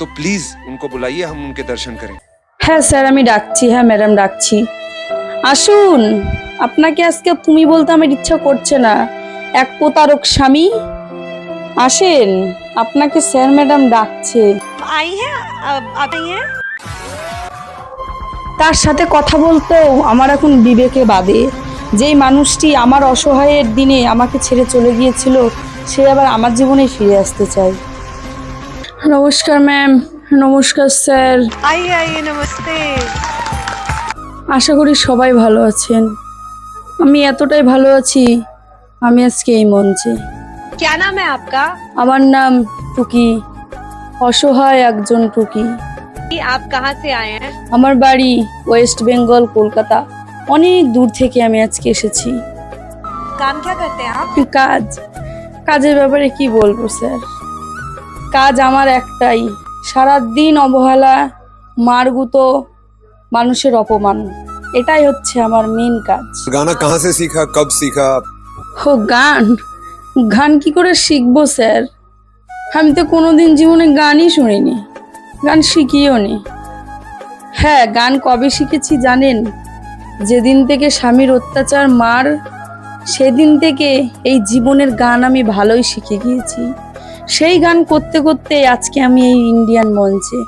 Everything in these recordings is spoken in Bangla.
तो प्लीज उनको बुलाइए हम उनके दर्शन करें হ্যাঁ স্যার আমি ডাকছি হ্যাঁ ম্যাডাম ডাকছি আসুন আপনাকে আজকে তুমি বলতে আমার ইচ্ছা করছে না এক প্রতারক স্বামী আসেন আপনাকে স্যার ম্যাডাম ডাকছে आई हैं अब अब आई हैं তার সাথে কথা বলতেও আমার এখন বিবেকে বাদে যেই মানুষটি আমার অসহায়ের দিনে আমাকে ছেড়ে চলে গিয়েছিল সে আবার আমার জীবনে ফিরে আসতে চায় নমস্কার ম্যাম নমস্কার স্যার आइए आइए नमस्ते আশা করি সবাই ভালো আছেন আমি এতটাই ভালো আছি আমি আজকে এই মঞ্চে क्या नाम है आपका আমার নাম টুকি অসহায় একজন টুকি आप कहाँ से आए हैं আমার বাড়ি ওয়েস্ট বেঙ্গল কলকাতা অনেক দূর থেকে আমি আজকে এসেছি काम क्या करते हैं आप কাজ কাজের ব্যাপারে কি বলবো স্যার কাজ আমার একটাই সারাদিন অবহেলা মারগুত মানুষের অপমান। এটাই হচ্ছে আমার মেন কাজ। গানা কাহা সে শিখা কব শিখা? ও গান? গান কি করে শিখব স্যার? আমি তো কোনোদিন জীবনে গানই শুনিনি। গান শিখিও নি। হ্যাঁ গান কবে শিখেছি জানেন? যেদিন থেকে স্বামীর অত্যাচার মার সেদিন থেকে এই জীবনের গান আমি ভালোই শিখে গিয়েছি। সেই গান করতে করতে আজকে আমি এই ইন্ডিয়ান মঞ্চে।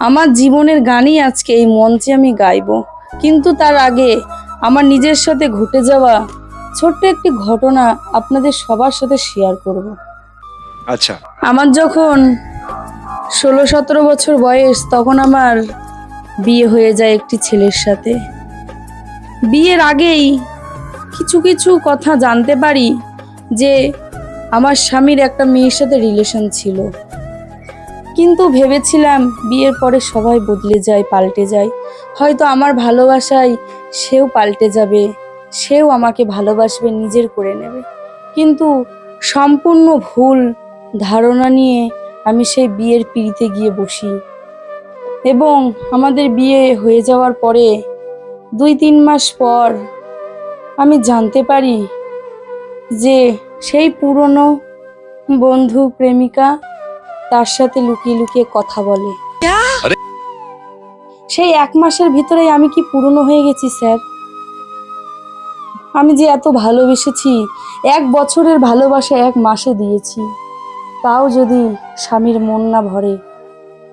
আমার জীবনের গানই আজকে এই মঞ্চে আমি গাইব। কিন্তু তার আগে আমার নিজের সাথে ঘটে যাওয়া ছোট্ট একটি ঘটনা আপনাদের সবার সাথে শেয়ার করব। আচ্ছা। আমার যখন ষোলো সতেরো বছর বয়স তখন আমার বিয়ে হয়ে যায় একটি ছেলের সাথে। বিয়ের আগেই কিছু কিছু কথা জানতে পারি যে আমার স্বামীর একটা মেয়ের সাথে রিলেশন ছিল। কিন্তু ভেবেছিলাম বিয়ের পরে সবাই বদলে যায়, পাল্টে যায়। হয়তো আমার ভালোবাসায় সেও পাল্টে যাবে, সেও আমাকে ভালোবাসবে, নিজের করে নেবে। কিন্তু সম্পূর্ণ ভুল ধারণা নিয়ে আমি সেই বিয়ের পিড়িতে গিয়ে বসি। এবং আমাদের বিয়ে হয়ে যাওয়ার পরে দুই তিন মাস পর আমি জানতে পারি যে সেই পুরনো বন্ধু প্রেমিকা তার সাথে লুকিয়ে লুকিয়ে কথা বলে। সেই এক মাসের ভিতরেই আমি কি পুরনো হয়ে গেছি স্যার? আমি যে এত ভালোবেসেছি এক বছরের ভালোবাসা এক মাসে দিয়েছি তাও যদি স্বামীর মন না ভরে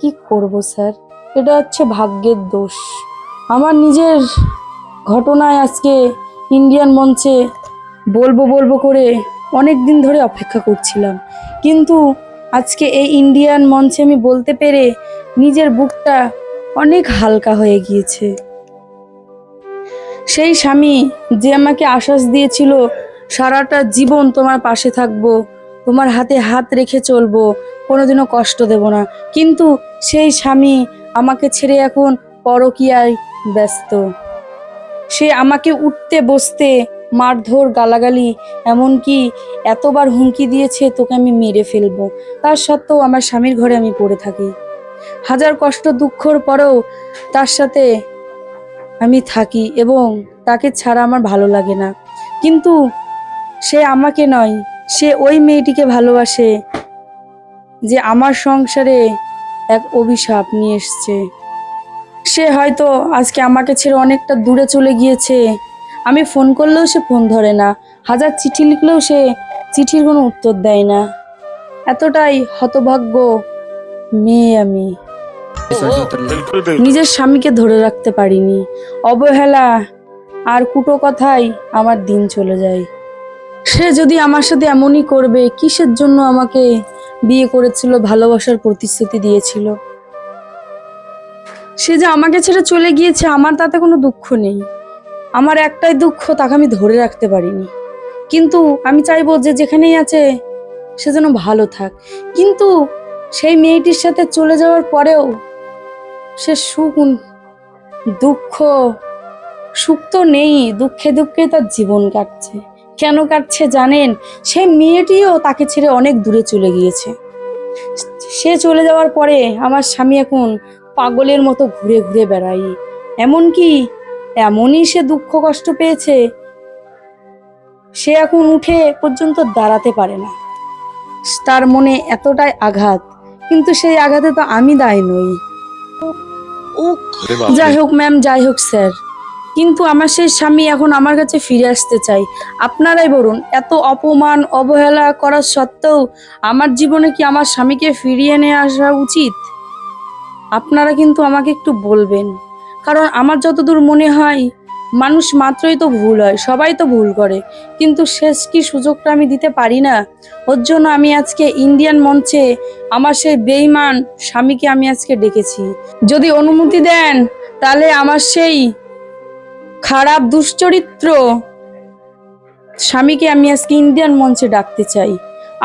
কি করব স্যার? এটা হচ্ছে ভাগ্যের দোষ। আমার নিজের ঘটনায় আজকে ইন্ডিয়ান মঞ্চে বলব বলব করে অনেক দিন ধরে অপেক্ষা করছিলাম। কিন্তু আজকে এই ইন্ডিয়ান মঞ্চে আমি বলতে পেরে নিজের বুকটা অনেক হালকা হয়ে গিয়েছে। সেই স্বামী যে আমাকে আশ্বাস দিয়েছিল, সারাটা জীবন তোমার পাশে থাকব, তোমার হাতে হাত রেখে চলবো, কোনোদিনও কষ্ট দেব না। কিন্তু সেই স্বামী আমাকে ছেড়ে এখন পরকীয়ায় ব্যস্ত। সে আমাকে উঠতে বসতে মারধর গালাগালি, এমনকি এতবার হুমকি দিয়েছে তোকে আমি মেরে ফেলব। তার সত্ত্বেও আমার স্বামীর ঘরে আমি পড়ে থাকি। হাজার কষ্ট দুঃখর পরেও তার সাথে আমি থাকি এবং তাকে ছাড়া আমার ভালো লাগে না। কিন্তু সে আমাকে নয়, সে ওই মেয়েটিকে ভালোবাসে যে আমার সংসারে এক অভিশাপ নিয়ে এসছে। সে হয়তো আজকে আমাকে ছেড়ে অনেকটা দূরে চলে গিয়েছে। আমি ফোন করলেও সে ফোন ধরে না। হাজার চিঠি লিখলেও সে চিঠির কোনো উত্তর দেয় না। এতটাই হতভাগ্য মেয়ে আমি। নিজের স্বামীকে ধরে রাখতে পারিনি। অবহেলা আর কুটো কথাই আমার দিন চলে যায়। সে যদি আমার সাথে এমনই করবে কিসের জন্য আমাকে বিয়ে করেছিল ভালোবাসার প্রতিশ্রুতি দিয়েছিল? সে যে আমাকে ছেড়ে চলে গিয়েছে আমার তাতে কোনো দুঃখ নেই। আমার একটাই দুঃখ, তাকে আমি ধরে রাখতে পারিনি। কিন্তু আমি চাইব যে যেখানেই আছে, সে যেন ভালো থাক। কিন্তু সেই মেয়েটির সাথে চলে যাওয়ার পরেও সে সুখ দুঃখ, সুখ তো নেই, দুঃখে দুঃখে তার জীবন কাটছে। কেন কাটছে জানেন? সেই মেয়েটিও তাকে ছেড়ে অনেক দূরে চলে গিয়েছে। সে চলে যাওয়ার পরে আমার স্বামী এখন পাগলের মতো ঘুরে ঘুরে বেড়াই এমনকি এমনই সে দুঃখ কষ্ট পেয়েছে সে এখন উঠে পর্যন্ত দাঁড়াতে পারে না। তার মনে এতটাই আঘাত কিন্তু সেই আঘাতে তো আমি দায় নই। যাই হোক ম্যাম যাই হোক স্যার। কিন্তু আমার সেই স্বামী এখন আমার কাছে ফিরে আসতে চাই। আপনারাই বলুন এত অপমান অবহেলা করার সত্ত্বেও আমার জীবনে কি আমার স্বামীকে ফিরিয়ে নিয়ে আসা উচিত? আপনারা কিন্তু আমাকে একটু বলবেন। কারণ আমার যতদূর মনে হয়, মানুষ মাত্রই তো ভুল হয়, সবাই তো ভুল করে। কিন্তু শেষ কি সুযোগটা আমি দিতে পারি না? ওর জন্য আমি আজকে ইন্ডিয়ান মঞ্চে আমার সেই বেইমান স্বামীকে আমি আজকে ডেকেছি। যদি অনুমতি দেন, তাহলে আমার সেই খারাপ দুশ্চরিত্র স্বামীকে আমি আজকে ইন্ডিয়ান মঞ্চে ডাকতে চাই।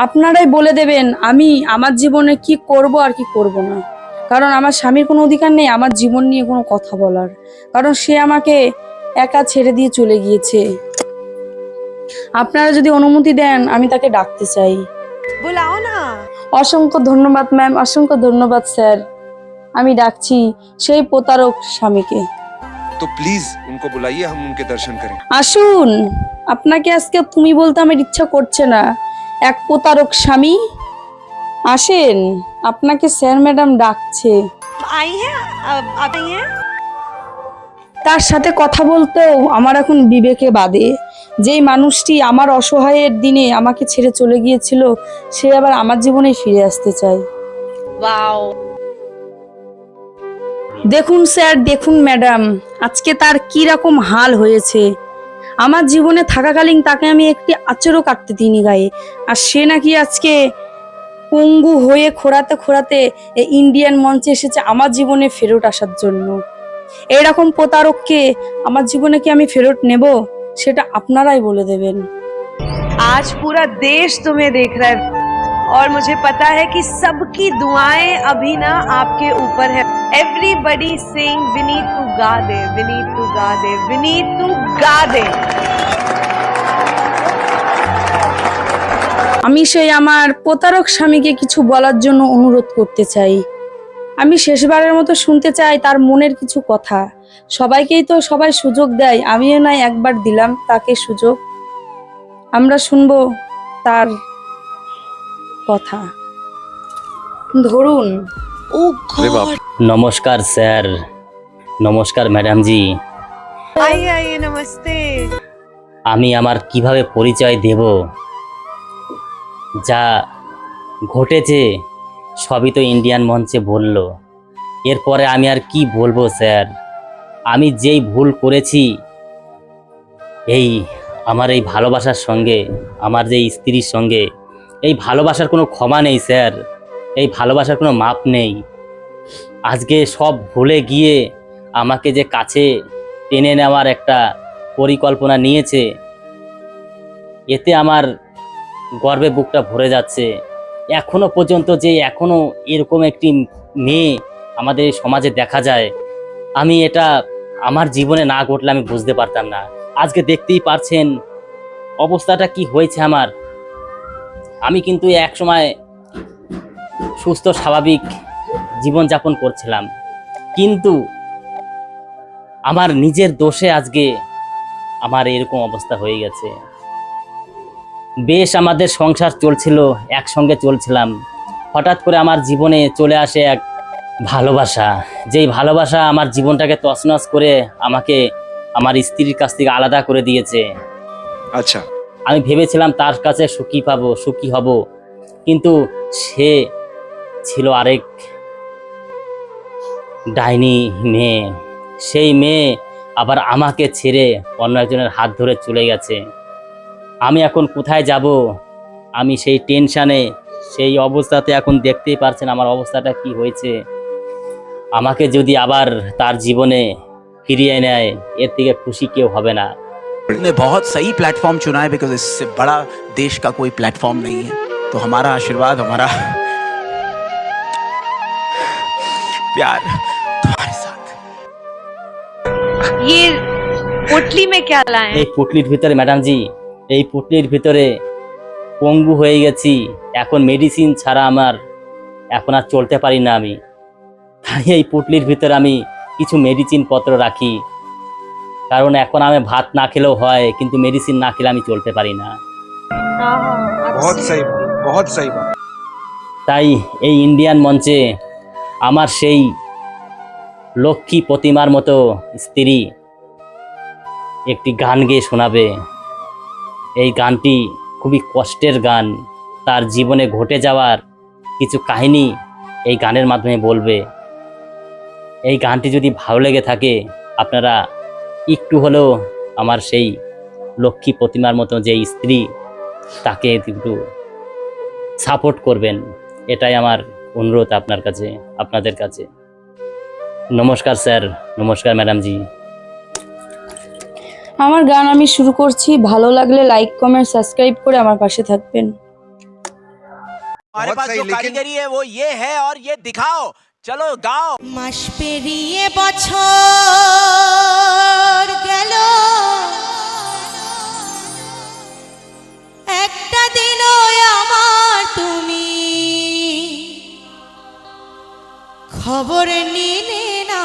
আপনারাই বলে দেবেন, আমি আমার জীবনে কি করব আর কি করব না। কারণ আমার স্বামীর কোনো অধিকার নেই আমার জীবন নিয়ে কোনো কথা বলার। কারণ সে আমাকে একা ছেড়ে দিয়ে চলে গিয়েছে। আপনারা যদি অনুমতি দেন আমি তাকে ডাকতে চাই। অসংখ্য ধন্যবাদ ম্যাম অসংখ্য ধন্যবাদ স্যার। আমি ডাকছি সেই প্রতারক স্বামীকে। তো প্লিজ আসুন। আপনাকে আজকে তুমি বলতে আমার ইচ্ছা করছে না। এক প্রতারক স্বামী আসেন আপনাকে স্যার ম্যাডাম ডাকছে। আই হ্যাঁ তার সাথে কথা বলতেও আমার এখন বিবেকে বাদে যেই মানুষটি আমার অসহায়ের দিনে আমাকে ছেড়ে চলে গিয়েছিল সে আবার আমার জীবনে ফিরে আসতে চায়। দেখুন স্যার দেখুন ম্যাডাম আজকে তার কি রকম হাল হয়েছে। আমার জীবনে থাকাকালীন তাকে আমি একটি আচরও কাটতে দিইনি গায়ে আর সে নাকি আজকে পঙ্গু হয়ে খোরাতে খোরাতে এই ইন্ডিয়ান মঞ্চে এসেছে আমার জীবনে ফেরত আসার জন্য এরকম প্রতারককে আমার জীবনে কি আমি ফেরত নেব সেটা আপনারাই বলে দেবেন आज पूरा देश तुम्हें देख रहा है और मुझे पता है कि सबकी दुआएं अभी ना आपके ऊपर है एवरीबडी सिंग विनीत टू गा दे विनीत टू गा दे विनीत टू गा दे আমি সেই আমার প্রতারক স্বামীকে কিছু বলার জন্য অনুরোধ করতে চাই। আমি শেষবারের মতো শুনতে চাই তার মনের কিছু কথা। সবাইকেই তো সবাই সুযোগ দেয় আমিও নাই একবার দিলাম তাকে সুযোগ। আমরা শুনব তার কথা। ধরুন। নমস্কার স্যার। নমস্কার ম্যাডাম জি। আমি আমার কীভাবে পরিচয় দেব? যা ঘটেছে, সবই তো ইন্ডিয়ান মঞ্চে বলল। এরপরে আমি আর কি বলব, স্যার? আমি যেই ভুল করেছি, এই আমার এই ভালোবাসার সঙ্গে, আমার যে স্ত্রীর সঙ্গে, এই ভালোবাসার কোনো ক্ষমা নেই, স্যার। এই ভালোবাসার কোনো মাপ নেই। আজকে সব ভুলে গিয়ে আমাকে যে কাছে টেনে নেওয়ার একটা পরিকল্পনা নিয়েছে, এতে আমার গর্বে বুকটা ভরে যাচ্ছে। এখনও পর্যন্ত যে এখনও এরকম একটি মেয়ে আমাদের সমাজে দেখা যায়, আমি এটা আমার জীবনে না ঘটলে আমি বুঝতে পারতাম না। আজকে দেখতেই পারছেন অবস্থাটা কি হয়েছে আমার। আমি কিন্তু এক সময় সুস্থ, স্বাভাবিক জীবনযাপন করছিলাম। কিন্তু আমার নিজের দোষে আজকে আমার এরকম অবস্থা হয়ে গেছে। বেশ আমাদের সংসার চলছিল একসঙ্গে চলছিলাম। হঠাৎ করে আমার জীবনে চলে আসে এক ভালোবাসা। যেই ভালোবাসা আমার জীবনটাকে তছনছ করে আমাকে আমার স্ত্রীর কাছ থেকে আলাদা করে দিয়েছে। আচ্ছা। আমি ভেবেছিলাম তার কাছে সুখী পাবো সুখী হব কিন্তু সে ছিল আরেক ডাইনি মেয়ে। সেই মেয়ে আবার আমাকে ছেড়ে অন্য একজনের হাত ধরে চলে গেছে। আমি এখন কোথায় যাব আমি সেই টেনশানে সেই অবস্থাতে এখন দেখতেই পারছেন আমার অবস্থাটা কি হয়েছে আমাকে যদি আবার তার জীবনে ফিরিয়ে নেয় এর থেকে খুশি কেউ হবে না ने बहुत सही प्लेटफॉर्म चुना है बिकॉज इससे बड़ा देश का कोई प्लेटफॉर्म नहीं है तो हमारा आशीर्वाद हमारा प्यार तुम्हारे साथ ये पोटली में क्या लाए এই পুটলির ভিতরে ম্যাডামজি এই পুটলির ভিতরে পঙ্গু হয়ে গেছি। এখন মেডিসিন ছাড়া আমার এখন আর চলতে পারি না আমি। তাই এই পুটলির ভিতরে আমি কিছু মেডিসিন পত্র রাখি। কারণ এখন আমি ভাত না খেলেও হয় কিন্তু মেডিসিন না খেলে আমি চলতে পারি না। তাই এই ইন্ডিয়ান মঞ্চে আমার সেই লক্ষ্মী প্রতিমার মতো স্ত্রী একটি গান গেয়ে শোনাবে। এই গানটি খুবই কষ্টের গান। তার জীবনে ঘটে যাওয়ার কিছু কাহিনী এই গানের মাধ্যমে বলবে। এই গানটি যদি ভালো লেগে থাকে, আপনারা একটু হলেও আমার সেই লক্ষ্মী প্রতিমার মতো যে স্ত্রী, তাকে একটু সাপোর্ট করবেন। এটাই আমার অনুরোধ আপনার কাছে, আপনাদের কাছে। নমস্কার স্যার, নমস্কার ম্যাডাম জি আমার গান আমি শুরু করছি ভালো লাগলে লাইক কমেন্ট সাবস্ক্রাইব করে আমার পাশে থাকবেন हमारे बहुत पास सही, जो लेकिन- कारीगरी है वो ये है और ये दिखाओ चलो गाओ মাস পেরিয়ে বছর গেল একটা দিন আমার তুমি খবর নিলে না